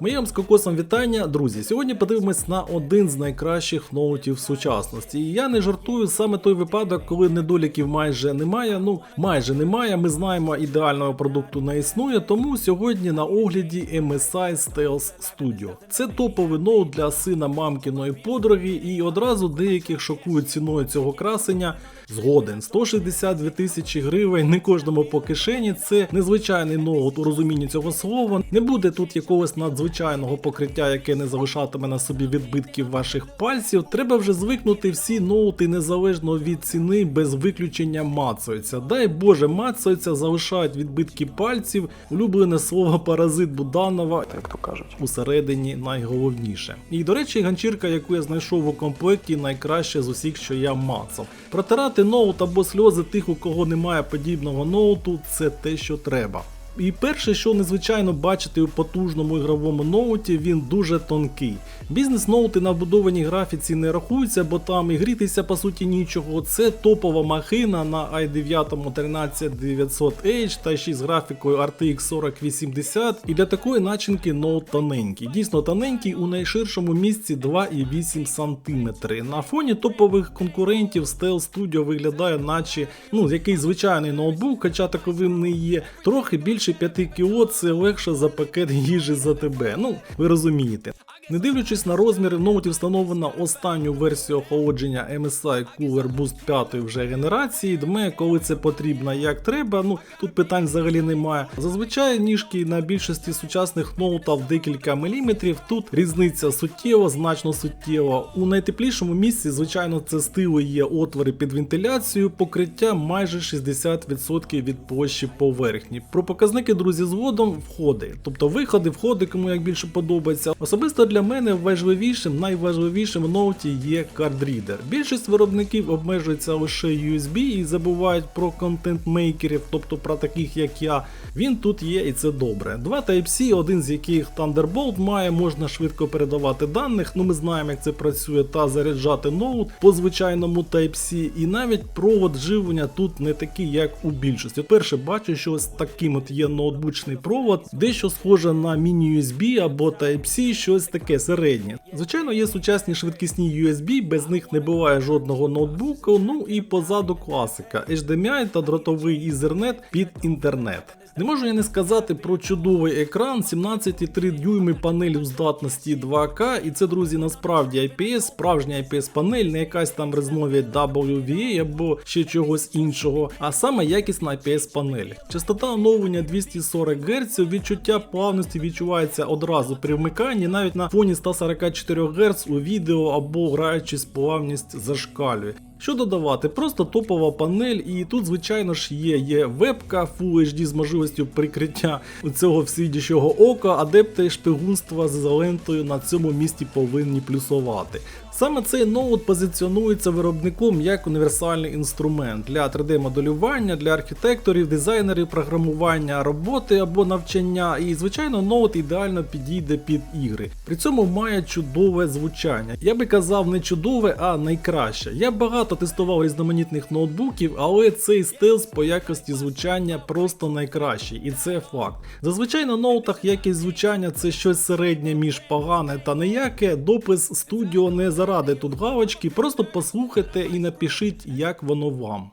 Моє вам з кокосом вітання, друзі. Сьогодні подивимось на один з найкращих ноутів сучасності. І я не жартую саме той випадок, коли недоліків майже немає. Ну майже немає. Ми знаємо, ідеального продукту не існує. Тому сьогодні на огляді MSI Stealth Studio. Це топовий ноут для сина мамкіної подруги, і одразу деяких шокують ціною цього красення. Згоден 162 тисячі гривень не кожному по кишені. Це незвичайний ноут у розумінні цього слова. Не буде тут якогось надзвичайного покриття, яке не залишатиме на собі відбитків ваших пальців. Треба вже звикнути всі ноути незалежно від ціни, без виключення мацаються. Дай Боже, мацаються, залишають відбитки пальців. Улюблене слово паразит Буданова як то кажуть. усередині найголовніше. І до речі, ганчірка, яку я знайшов у комплекті, найкраще з усіх, що я мацав. Протирати ноут або сльози тих, у кого немає подібного ноуту, це те, що треба. І перше, що незвичайно бачити у потужному ігровому ноуті, він дуже тонкий. Бізнес-ноути на вбудованій графіці не рахуються, бо там і грітися по суті нічого. Це топова махина на i9 13900H та ще з графікою RTX 4080. І для такої начинки ноут тоненький. Дійсно тоненький у найширшому місці 2,8 см. На фоні топових конкурентів Stealth Studio виглядає, наче ну, якийсь звичайний ноутбук, хоча таковим не є. Трохи більше 5 кіло це легше за пакет їжі за тебе. Ну, ви розумієте. Не дивлячись на розміри, в ноуті встановлено останню версію охолодження MSI Cooler Boost 5 вже генерації. Дме, коли це потрібно, як треба. Ну тут питань взагалі немає. Зазвичай ніжки на більшості сучасних ноутів декілька міліметрів. Тут різниця суттєва, значно суттєва. У найтеплішому місці, звичайно, це стили є отвори під вентиляцію, покриття майже 60% від площі поверхні. Про показники, друзі, згодом входи. Тобто виходи, входи, кому як більше подобається. Особисто для мене важливішим, найважливішим в ноуті є кардрідер. Більшість виробників обмежується лише USB і забувають про контент-мейкерів, тобто про таких як я. Він тут є і це добре. Два Type-C, один з яких Thunderbolt має, можна швидко передавати даних. Ну ми знаємо, як це працює, та заряджати ноут по звичайному Type-C. І навіть провод живлення тут не такий, як у більшості. Перше, бачу, що ось таким от є ноутбучний провод, дещо схоже на міні-USB або Type-C, щось таке середнє. Звичайно, є сучасні швидкісні USB, без них не буває жодного ноутбуку. Ну і позаду класика HDMI та дротовий Ethernet під інтернет. Не можу я не сказати про чудовий екран, 17,3 дюйми панель у здатності 2К, і це, друзі, насправді IPS, справжня IPS панель, не якась там резнові WVA або ще чогось іншого, а саме якісна IPS панель. Частота оновлення 240 Гц, відчуття плавності відчувається одразу при вмиканні, навіть на фоні 144 Гц у відео або граючись плавність зашкалює. Що додавати? Просто топова панель, і тут, звичайно ж, є, є вебка Full HD з можливістю прикриття у цього всідішого ока, адепти шпигунства з ізолентою на цьому місці повинні плюсувати. Саме цей ноут позиціонується виробником як універсальний інструмент для 3D-моделювання, для архітекторів, дизайнерів, програмування, роботи або навчання. І, звичайно, ноут ідеально підійде під ігри. При цьому має чудове звучання. Я би казав не чудове, а найкраще. Я багато тестував різноманітних ноутбуків, але цей стелс по якості звучання просто найкращий, і це факт. Зазвичай на ноутах якість звучання це щось середнє між погане та ніяке. Допис студіо не заради тут галочки, просто послухайте і напишіть, як воно вам.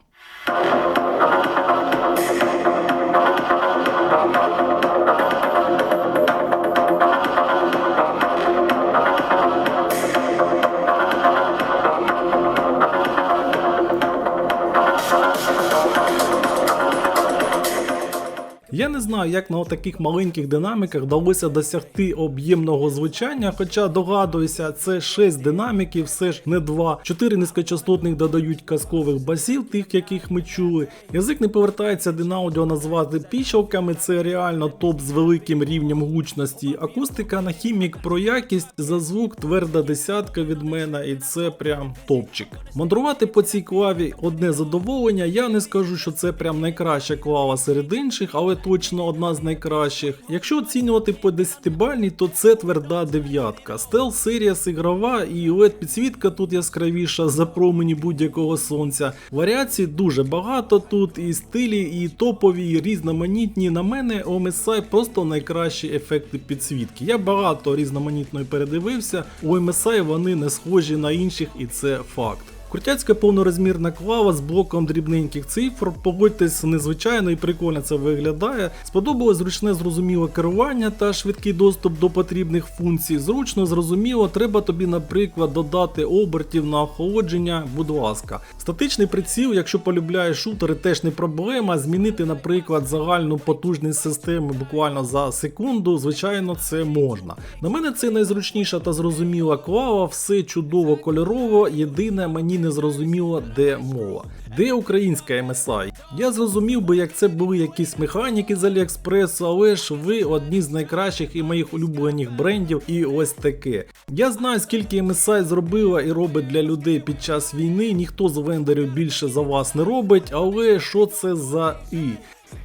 Знаю, як на таких маленьких динаміках вдалося досягти об'ємного звучання, хоча догадуюся, це 6 динаміків, все ж не 2. 4 низькочастотних додають казкових басів, тих, яких ми чули. Язик не повертається динаудіо назвати піщалками, це реально топ з великим рівнем гучності. Акустика на хімік про якість за звук тверда десятка від мене, і це прям топчик. Мандрувати по цій клаві одне задоволення. Я не скажу, що це прям найкраща клава серед інших, але точно одна з найкращих. Якщо оцінювати по 10-бальній, то це тверда дев'ятка. Стел Series ігрова і LED підсвітка тут яскравіша за промені будь-якого сонця. Варіацій дуже багато тут, і стилі, і топові, і різноманітні. На мене у MSI просто найкращі ефекти підсвітки. Я багато різноманітної передивився. У MSI вони не схожі на інших, і це факт. Крутяцька повнорозмірна клава з блоком дрібненьких цифр. Погодьтесь, незвичайно і прикольно це виглядає. Сподобалось зручне зрозуміле керування та швидкий доступ до потрібних функцій. Зручно, зрозуміло, треба тобі, наприклад, додати обертів на охолодження, будь ласка. Статичний приціл, якщо полюбляєш шутери, теж не проблема. Змінити, наприклад, загальну потужність системи буквально за секунду, звичайно, це можна. На мене це найзручніша та зрозуміла клава, все чудово кольорово. Єдине, мені не зрозуміло, де мова. Де українська MSI? Я зрозумів би, як це були якісь механіки з Аліекспресу, але ж ви одні з найкращих і моїх улюблених брендів, і ось таке. Я знаю, скільки MSI зробила і робить для людей під час війни. Ніхто з вендорів більше за вас не робить, але що це за і?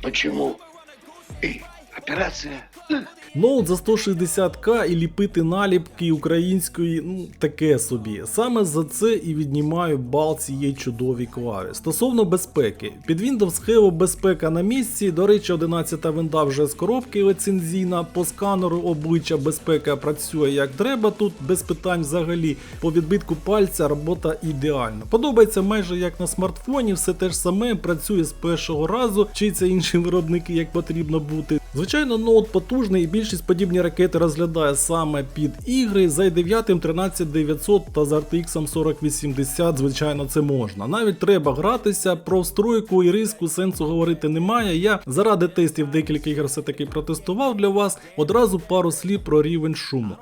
Почему? И операция. Ноут за 160к і ліпити наліпки української, ну таке собі. Саме за це і віднімаю бал цієї чудовій клаві. Стосовно безпеки, під Windows Hello безпека на місці. До речі, 11 винда вже з коробки лицензійна. По сканеру обличчя безпека працює як треба. Тут без питань взагалі. По відбитку пальця робота ідеальна. Подобається майже як на смартфоні, все те ж саме працює з першого разу, вчиться інші виробники, як потрібно бути. Звичайно, ноут потужний і більшість подібні ракети розглядає саме під ігри. За i9 13900 та з RTX 4080, звичайно, це можна. Навіть треба гратися, про встройку і риску сенсу говорити немає. Я заради тестів декілька ігор все-таки протестував для вас. Одразу пару слів про рівень шуму.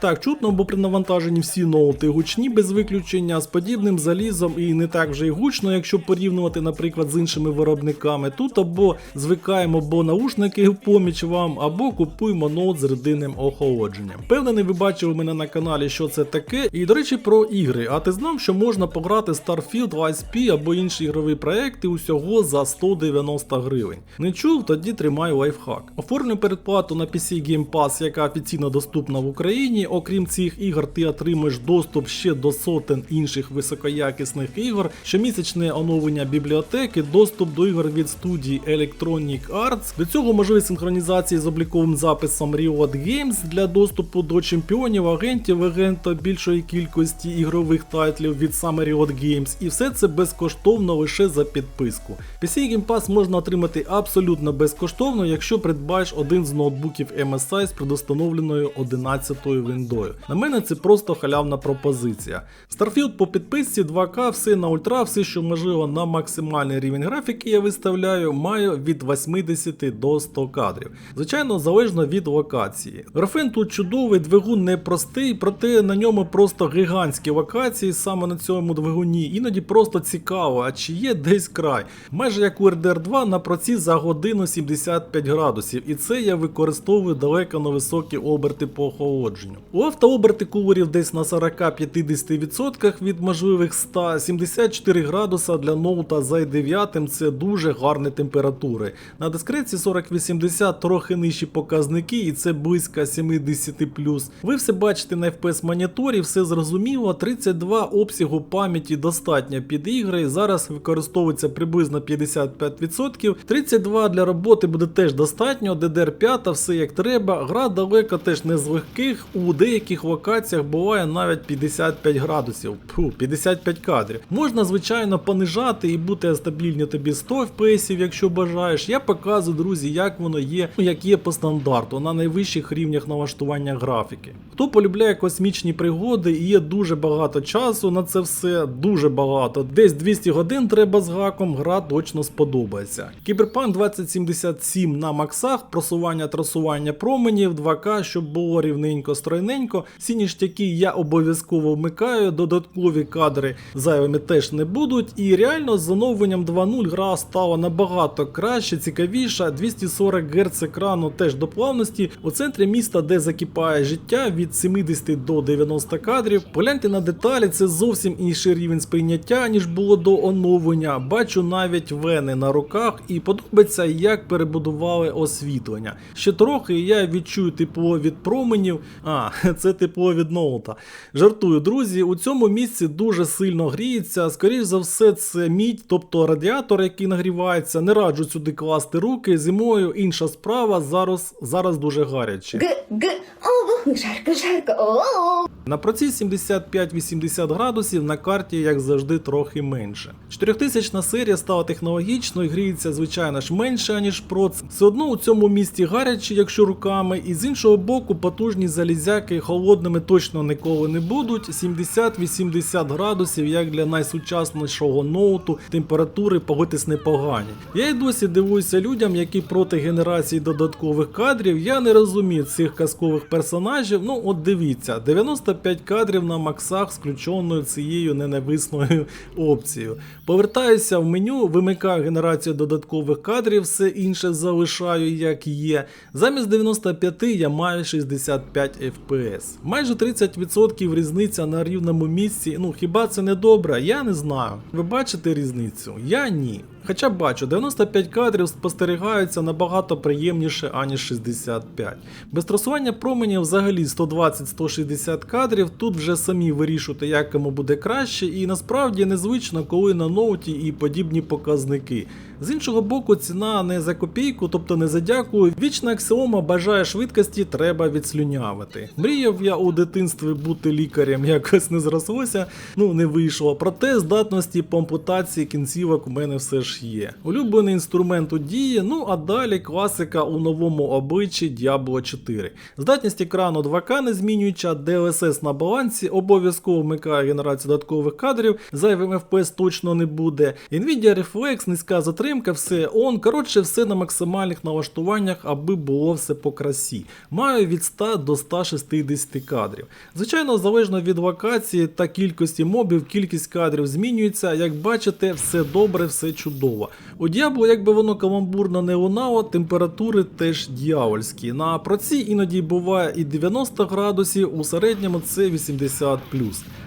Так, чутно, бо при навантаженні всі ноути гучні без виключення з подібним залізом і не так вже й гучно, якщо порівнювати, наприклад, з іншими виробниками. Тут або звикаємо, бо наушники в поміч вам, або купуємо ноут з рединним охолодженням. Впевнений, ви бачили мене на каналі, що це таке. І до речі, про ігри. А ти знав, що можна пограти Starfield ISP або інші ігрові проекти усього за 190 гривень. Не чув, тоді тримаю лайфхак. Оформлю передплату на PC Game Pass, яка офіційно доступна в Україні. Окрім цих ігор, ти отримаєш доступ ще до сотень інших високоякісних ігор, щомісячне оновлення бібліотеки, доступ до ігор від студії Electronic Arts. До цього можливість синхронізації з обліковим записом Riot Games для доступу до чемпіонів, агентів, агента більшої кількості ігрових тайтлів від саме Riot Games. І все це безкоштовно лише за підписку. PC Game Pass можна отримати абсолютно безкоштовно, якщо придбаєш один з ноутбуків MSI з предустановленою 11-ю виндою. На мене це просто халявна пропозиція. Starfield по підписці 2К, все на ультра, все, що можливо на максимальний рівень графіки я виставляю, маю від 80 до 100 кадрів. Звичайно, залежно від локації. Графен тут чудовий, двигун непростий, проте на ньому просто гігантські локації саме на цьому двигуні. Іноді просто цікаво, а чи є десь край. Майже як у RDR 2 на проці за годину 75 градусів, і це я використовую далеко на високі оберти по охолодженню. У автооберти кулерів десь на 40-50% від можливих 100, 74 градуса для ноута за i9 це дуже гарні температури. На дискреці 40-80 трохи нижчі показники, і це близько 70 Ви все бачите на FPS моніторі, все зрозуміло. 32 обсягу пам'яті достатньо під ігри. Зараз використовується приблизно 55%. 32 для роботи буде теж достатньо. DDR5, все як треба. Гра далеко теж не з легких. У деяких локаціях буває навіть 55 градусів. Фу, 55 кадрів. Можна, звичайно, понижати і бути стабільні тобі 100 FPS, якщо бажаєш. Я показую, друзі, як воно є, ну як є по стандарту, на найвищих рівнях налаштування графіки. Хто полюбляє космічні пригоди і є дуже багато часу на це все, дуже багато. Десь 200 годин треба з гаком, гра точно сподобається. Кіберпанк 2077 на максах, просування трасування променів, 2К, щоб було рівненько стройне рівненько. Всі ніштяки я обов'язково вмикаю, додаткові кадри зайвими теж не будуть. І реально з оновленням 2.0 гра стала набагато краще, цікавіша. 240 Гц екрану теж до плавності. У центрі міста, де закипає життя від 70 до 90 кадрів. Погляньте на деталі, це зовсім інший рівень сприйняття, ніж було до оновлення. Бачу навіть вени на руках і подобається, як перебудували освітлення. Ще трохи я відчую тепло від променів. А, це тепло від ноута. Жартую, друзі, у цьому місці дуже сильно гріється. Скоріш за все, це мідь, тобто радіатор, який нагрівається. Не раджу сюди класти руки. Зимою інша справа. Зараз, зараз дуже гаряче. Г, г, о, жарко, жарко, На проці 75-80 градусів на карті, як завжди, трохи менше. 4000 серія стала технологічною, гріється, звичайно ж, менше, ніж проц. Все одно у цьому місті гаряче, якщо руками, і з іншого боку, потужні залізяки холодними точно ніколи не будуть. 70-80 градусів, як для найсучаснішого ноуту, температури погодьтесь непогані. Я й досі дивуюся людям, які проти генерації додаткових кадрів. Я не розумію цих казкових персонажів. Ну, от дивіться, 95 кадрів на максах з включеною цією ненависною опцією. Повертаюся в меню, вимикаю генерацію додаткових кадрів, все інше залишаю як є. Замість 95 я маю 65 FPS. Майже 30% різниця на рівному місці. Ну хіба це не добре? Я не знаю. Ви бачите різницю? Я ні. Хоча бачу, 95 кадрів спостерігаються набагато приємніше, аніж 65. Без трасування променів взагалі 120-160 кадрів. Тут вже самі вирішуєте, як кому буде краще, і насправді незвично, коли на ноуті і подібні показники. З іншого боку, ціна не за копійку, тобто не за дякую. Вічна аксіома бажає швидкості, треба відслюнявити. Мріяв я у дитинстві бути лікарем, якось не зрослося, ну не вийшло. Проте здатності по ампутації кінцівок у мене все ж є. Улюблений інструмент у дії, ну а далі класика у новому обличчі Diablo 4. Здатність екрану 2К не змінююча, DLSS на балансі, обов'язково вмикає генерацію додаткових кадрів, зайвим FPS точно не буде. Nvidia Reflex, низька затримка, все он. Коротше, все на максимальних налаштуваннях, аби було все по красі. Маю від 100 до 160 кадрів. Звичайно, залежно від локації та кількості мобів, кількість кадрів змінюється. Як бачите, все добре, все чудово. У Diablo, якби воно каламбурно не лунало, температури теж дьявольські. На проці іноді буває і 90 градусів, у середньому це 80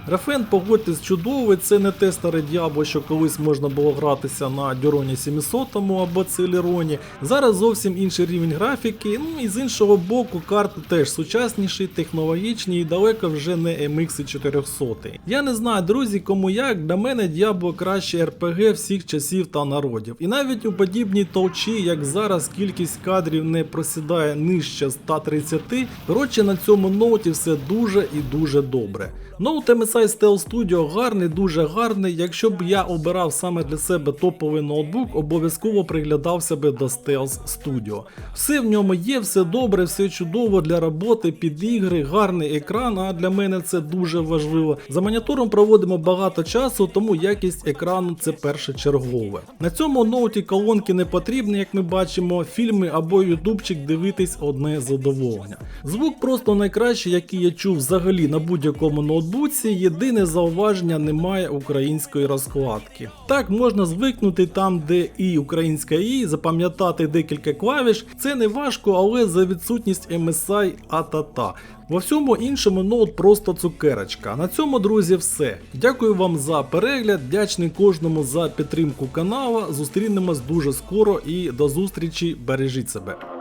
Рафен, погодьтесь, чудовий, це не те старе Діабло, що колись можна було гратися на Дюроні 700 або Целероні. Зараз зовсім інший рівень графіки. Ну і з іншого боку, карти теж сучасніші, технологічні і далеко вже не MX 400. Я не знаю, друзі, кому як, для мене Діабло краще РПГ всіх часів народів. І навіть у подібній толчі, як зараз, кількість кадрів не просідає нижче 130. Коротше, на цьому ноуті все дуже і дуже добре. Ноут MSI Stealth Studio гарний, дуже гарний. Якщо б я обирав саме для себе топовий ноутбук, обов'язково приглядався би до Stealth Studio. Все в ньому є, все добре, все чудово для роботи, під ігри, гарний екран, а для мене це дуже важливо. За монітором проводимо багато часу, тому якість екрану це першочергове. На цьому ноуті колонки не потрібні, як ми бачимо, фільми або ютубчик дивитись одне задоволення. Звук просто найкращий, який я чув взагалі на будь-якому ноутбуці. Єдине зауваження немає української розкладки. Так можна звикнути там, де і українська і запам'ятати декілька клавіш. Це не важко, але за відсутність MSI а-та-та. Во всьому іншому ноут просто цукерочка. На цьому, друзі, все. Дякую вам за перегляд, вдячний кожному за підтримку канала. Зустрінемось дуже скоро і до зустрічі. Бережіть себе.